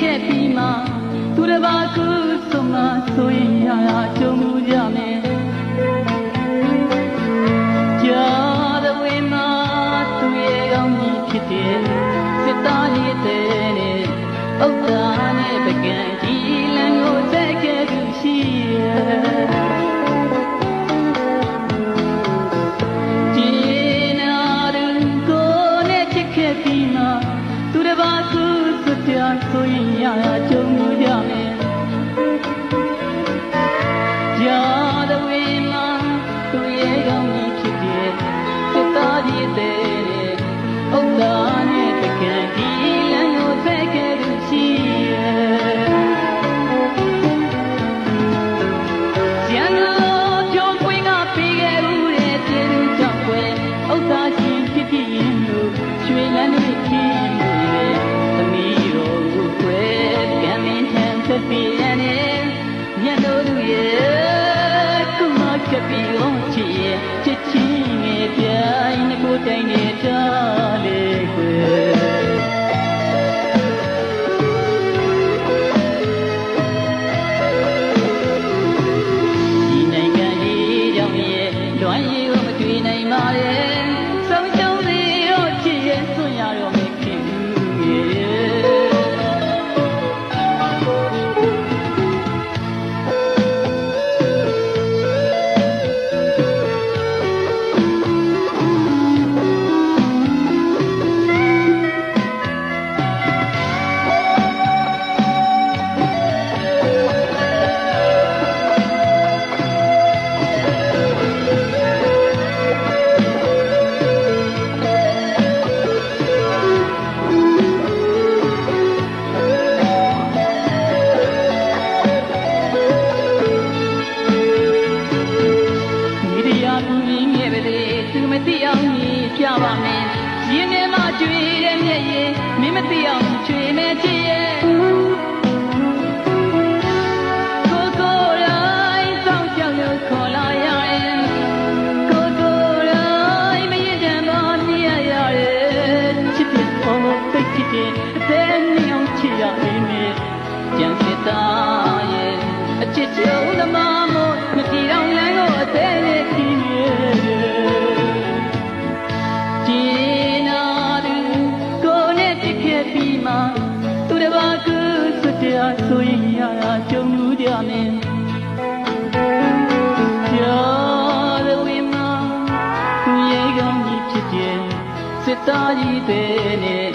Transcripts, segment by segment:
ခဲ့ပြီးမှသူတစ်ပါးကိုဆုံးမဆိုရင်ရာရာကြုံမှုရမယ် Oh, darling, began to နိုင်ပါရဲ့ သူမသိအောင်ကြီးပြပါမယ်ရင်းထဲမှာကျွေတဲ့မျက်ရည်မင်းမသိအောင်ကျွေမဲ့ချစ်ရဲ့ကိုကိုတိုင်းစောင့်ကြောက်လို့ခေါ်လာရရင်ကိုကိုတိုင်းမရင်တန်ပါမြည်ရရတယ်ချစ်တဲ့ပေါ်သိချစ်တဲ့အသေးနှောင်ချစ်ရလိမ့်မယ်ကြံစစ်သားရဲ့အချစ်ချုံ ဆိုရင်ရတာကြုံမှုကြမယ်ကြားတဲ့ဝိမာသူရဲ့ကောင်းကြီးဖြစ်တဲ့စစ်သားကြီးတွေနဲ့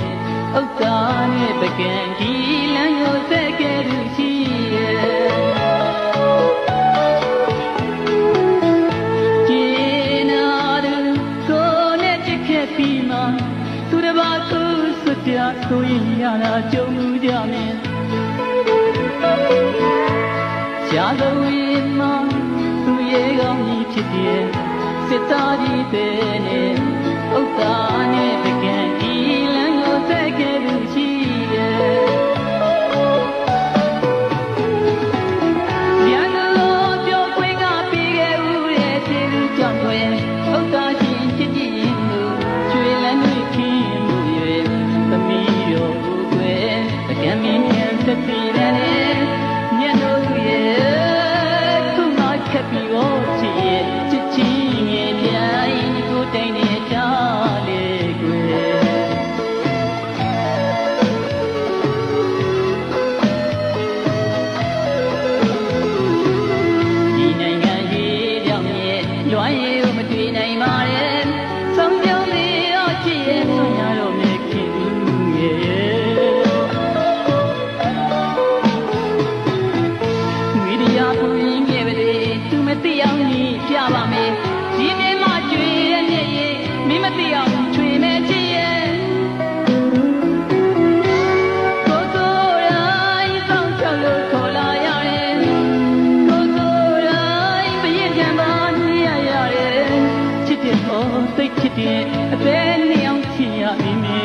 ဥက္ကာနဲ့ပကံဒီလမ်းကိုသက်ခဲ့သူရှိရဲ့ ရှားတော်ဝင်မှသူရဲ့ကောင်းကြီးဖြစ်တဲ့စစ်သားကြီးပဲနဲ့ဥက္ကာနဲ့ပကံဒီ မီဒီယာပူရင်းရဲ့ပဲသူမသိအောင်ကြီးပြပါမယ်ဒီနေ့မှကျွေတဲ့မျက်ရည်မင်းမသိအောင်ချွေမဲ့ချစ်ရဲ့ကိုကိုတိုင်းစောင့်ချလို့ခေါ်လာရတယ်ကိုကိုတိုင်းဘရင်ခံပါနေရရတယ်ချစ်တဲ့ဟောသိချစ်တဲ့အသေးနှစ်ယောက်ချစ်ရမိမေ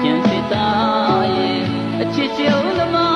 ကျန်စစ်သားရဲ့အချစ်ချုံသမား